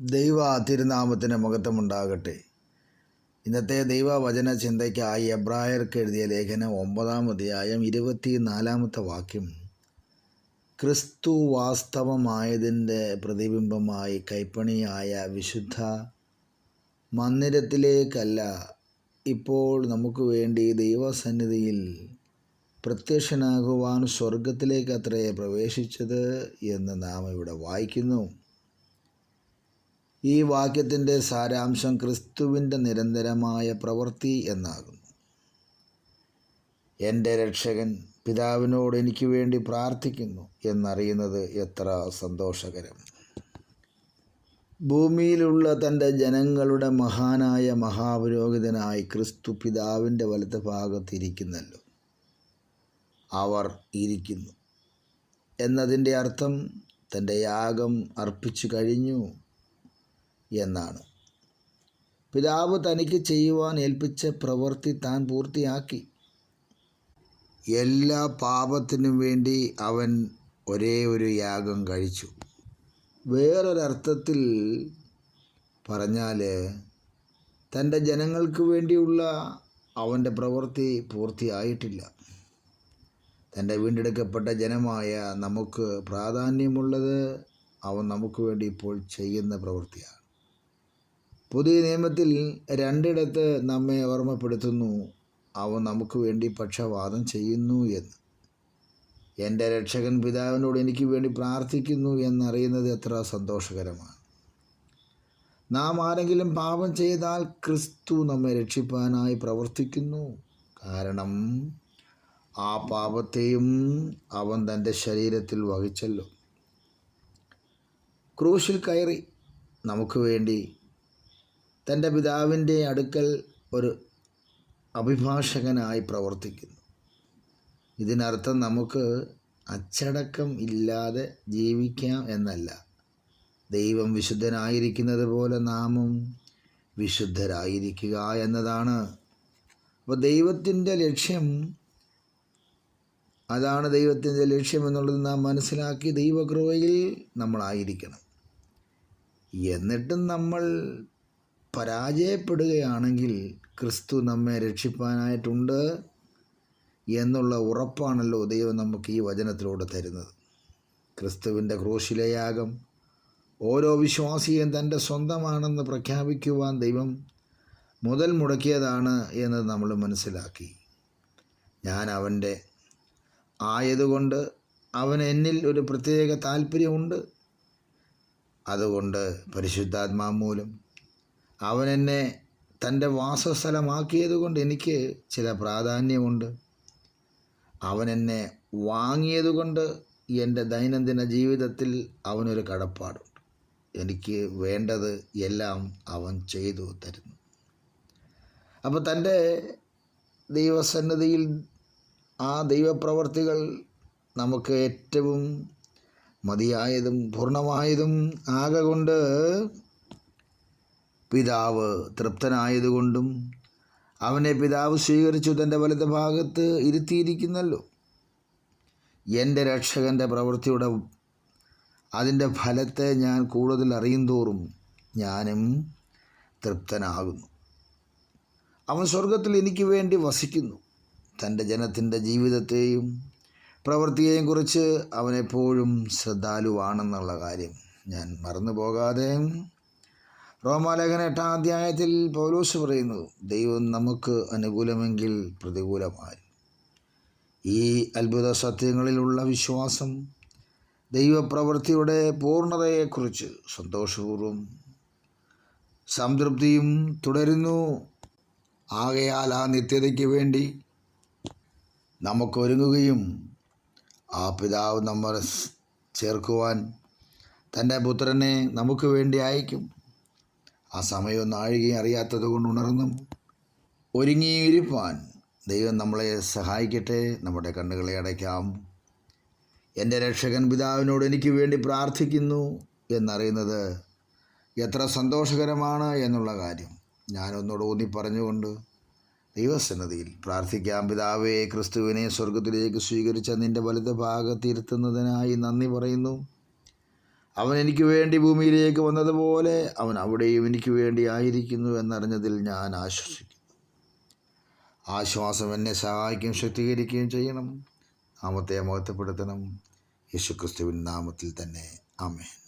ദൈവ തിരുനാമത്തിന് മഹത്വമുണ്ടാകട്ടെ. ഇന്നത്തെ ദൈവവചന ചിന്തയ്ക്കായി എബ്രായർക്ക് എഴുതിയ ലേഖനം ഒമ്പതാം അധ്യായം ഇരുപത്തിനാലാമത്തെ വാക്യം. ക്രിസ്തു വാസ്തവമായതിന്റെ പ്രതിബിംബമായി കൈപ്പണിയായ വിശുദ്ധ മന്ദിരത്തിലേക്കല്ല ഇപ്പോൾ നമുക്ക് വേണ്ടി ദൈവസന്നിധിയിൽ പ്രത്യക്ഷനാകുവാൻ സ്വർഗത്തിലേക്ക് അത്രയെ പ്രവേശിച്ചത് എന്ന് നാം ഇവിടെ വായിക്കുന്നു. ഈ വാക്യത്തിന്റെ സാരാംശം ക്രിസ്തുവിന്റെ നിരന്തരമായ പ്രവൃത്തി എന്നാകുന്നു. എന്റെ രക്ഷകൻ പിതാവിനോട് എനിക്ക് വേണ്ടി പ്രാർത്ഥിക്കുന്നു എന്നറിയുന്നത് എത്ര സന്തോഷകരം. ഭൂമിയിലുള്ള തന്റെ ജനങ്ങളുടെ മഹാനായ മഹാപുരോഹിതനായി ക്രിസ്തു പിതാവിന്റെ വലത്ത് ഭാഗത്തിരിക്കുന്നല്ലോ. അവർ ഇരിക്കുന്നു. എന്നതിന്റെ അർത്ഥം തന്റെ യാഗം അർപ്പിച്ചു കഴിഞ്ഞു. എന്നാണ്. പിതാവ് തനിക്ക് ചെയ്യുവാൻ ഏൽപ്പിച്ച പ്രവൃത്തി താൻ പൂർത്തിയാക്കി. എല്ലാ പാപത്തിനും വേണ്ടി അവൻ ഒരേ ഒരു യാഗം കഴിച്ചു. വേറൊരർത്ഥത്തിൽ പറഞ്ഞാൽ തന്റെ ജനങ്ങൾക്ക് വേണ്ടിയുള്ള അവന്റെ പ്രവൃത്തി പൂർത്തിയായിട്ടില്ല. തന്റെ വീണ്ടെടുക്കപ്പെട്ട ജനമായ നമുക്ക് പ്രാധാന്യമുള്ളത് അവൻ നമുക്ക് വേണ്ടി ഇപ്പോൾ ചെയ്യുന്ന പ്രവൃത്തിയാണ്. പുതിയ നിയമത്തിൽ രണ്ടിടത്ത് നമ്മെ ഓർമ്മപ്പെടുത്തുന്നു. അവൻ നമുക്ക് വേണ്ടി പക്ഷവാദം ചെയ്യുന്നു എന്ന്. എന്റെ രക്ഷകൻ പിതാവിനോട് എനിക്ക് വേണ്ടി പ്രാർത്ഥിക്കുന്നു എന്നറിയുന്നത് എത്ര സന്തോഷകരമാണ്. നാം ആരെങ്കിലും പാപം ചെയ്താൽ ക്രിസ്തു നമ്മെ രക്ഷിപ്പാനായി പ്രവർത്തിക്കുന്നു. കാരണം ആ പാപത്തെയും അവൻ തന്റെ ശരീരത്തിൽ വഹിച്ചല്ലോ. ക്രൂശിൽ കയറി നമുക്ക് വേണ്ടി തന്റെ പിതാവിന്റെ അടുക്കൽ ഒരു അഭിഭാഷകനായി പ്രവർത്തിക്കുന്നു. ഇതിനർത്ഥം നമുക്ക് അച്ചടക്കം ഇല്ലാതെ ജീവിക്കാം എന്നല്ല. ദൈവം വിശുദ്ധനായിരിക്കുന്നത് പോലെ നാമും വിശുദ്ധരായിരിക്കുക എന്നതാണ്. അപ്പോൾ ദൈവത്തിന്റെ ലക്ഷ്യം അതാണ് ദൈവത്തിന്റെ ലക്ഷ്യം എന്നുള്ളത് നാം മനസ്സിലാക്കി ദൈവകൃപയിൽ നമ്മളായിരിക്കണം. എന്നിട്ടും നമ്മൾ പരാജയപ്പെടുകയാണെങ്കിൽ ക്രിസ്തു നമ്മെ രക്ഷിപ്പാനായിട്ടുണ്ട് എന്നുള്ള ഉറപ്പാണല്ലോ ദൈവം നമുക്ക് ഈ വചനത്തിലൂടെ തരുന്നത്. ക്രിസ്തുവിന്റെ ക്രൂശിലെ യാഗം ഓരോ വിശ്വാസിയും തന്റെ സ്വന്തമാണെന്ന് പ്രഖ്യാപിക്കുവാൻ ദൈവം മുതൽ മുടക്കിയതാണ് എന്ന് നമ്മൾ മനസ്സിലാക്കി. ഞാൻ അവന്റെ ആയതുകൊണ്ട് അവൻ എന്നിൽ ഒരു പ്രത്യേക താല്പര്യമുണ്ട്. അതുകൊണ്ട് പരിശുദ്ധാത്മാ മൂലം അവൻ എന്നെ തന്റെ വാസസ്ഥലമാക്കിയതുകൊണ്ട് എനിക്ക് ചില പ്രാധാന്യമുണ്ട്. അവൻ എന്നെ വാങ്ങിയതുകൊണ്ട് എന്റെ ദൈനംദിന ജീവിതത്തിൽ അവനൊരു കടപ്പാടുണ്ട്. എനിക്ക് വേണ്ടത് എല്ലാം അവൻ ചെയ്തു തരുന്നു. അപ്പോൾ തന്റെ ദൈവസന്നിധിയിൽ ആ ദൈവപ്രവർത്തികൾ നമുക്ക് ഏറ്റവും മതിയായതും പൂർണമായതും ആകൊണ്ട് പിതാവ് തൃപ്തനായതുകൊണ്ടും അവനെ പിതാവ് സ്വീകരിച്ചു തന്റെ വലത് ഭാഗത്ത് ഇരുത്തിയിരിക്കുന്നല്ലോ. എന്റെ രക്ഷകന്റെ പ്രവൃത്തിയുടെ അതിന്റെ ഫലത്തെ ഞാൻ കൂടുതൽ അറിയും തോറും ഞാനും തൃപ്തനാകുന്നു. അവൻ സ്വർഗത്തിൽ എനിക്ക് വേണ്ടി വസിക്കുന്നു. തന്റെ ജനത്തിന്റെ ജീവിതത്തെയും പ്രവൃത്തിയെയും കുറിച്ച് അവനെപ്പോഴും ശ്രദ്ധാലുവാണെന്നുള്ള കാര്യം ഞാൻ മറന്നു പോകാതെ റോമാലേഖന എട്ടാം അധ്യായത്തിൽ പൗലോസ് പറയുന്നു ദൈവം നമുക്ക് അനുകൂലമെങ്കിൽ പ്രതികൂലമായി. ഈ അത്ഭുത സത്യങ്ങളിലുള്ള വിശ്വാസം ദൈവപ്രവൃത്തിയുടെ പൂർണതയെക്കുറിച്ച് സന്തോഷപൂർവം സംതൃപ്തിയും തുടരുന്നു. ആകയാൽ ആ നിത്യതയ്ക്ക് വേണ്ടി നമുക്കൊരുങ്ങുകയും ആ പിതാവ് നമ്മൾ ചേർക്കുവാൻ തന്റെ പുത്രനെ നമുക്ക് വേണ്ടി അയക്കും. ആ സമയവും നാഴികയും അറിയാത്തത് കൊണ്ട് ഉണർന്നും. ഒരുങ്ങിയിരിപ്പാൻ ദൈവം നമ്മളെ സഹായിക്കട്ടെ നമ്മുടെ കണ്ണുകളെ അടയ്ക്കാം. എന്റെ രക്ഷകൻ പിതാവിനോട് എനിക്ക് വേണ്ടി പ്രാർത്ഥിക്കുന്നു എന്നറിയുന്നത് എത്ര സന്തോഷകരമാണ് എന്നുള്ള കാര്യം ഞാനൊന്നോട് ഊന്നി പറഞ്ഞുകൊണ്ട് ദൈവസന്നതിയിൽ പ്രാർത്ഥിക്കാം. പിതാവേ ക്രിസ്തുവിനെ സ്വർഗത്തിലേക്ക് സ്വീകരിച്ച നിന്റെ വലുത് ഭാഗത്തിരുത്തുന്നതിനായി നന്ദി പറയുന്നു. അവൻ എനിക്ക് വേണ്ടി ഭൂമിയിലേക്ക് വന്നതുപോലെ അവൻ അവിടെയും എനിക്ക് വേണ്ടി ആയിരിക്കുന്നു എന്നറിഞ്ഞതിൽ ഞാൻ ആശ്വസിക്കുന്നു. ആശ്വാസം എന്നെ സഹായിക്കുകയും ശക്തീകരിക്കുകയും ചെയ്യണം. നാമത്തെ മഹത്വപ്പെടുത്തണം. യേശുക്രിസ്തുവിൻ നാമത്തിൽ തന്നെ. ആമേൻ.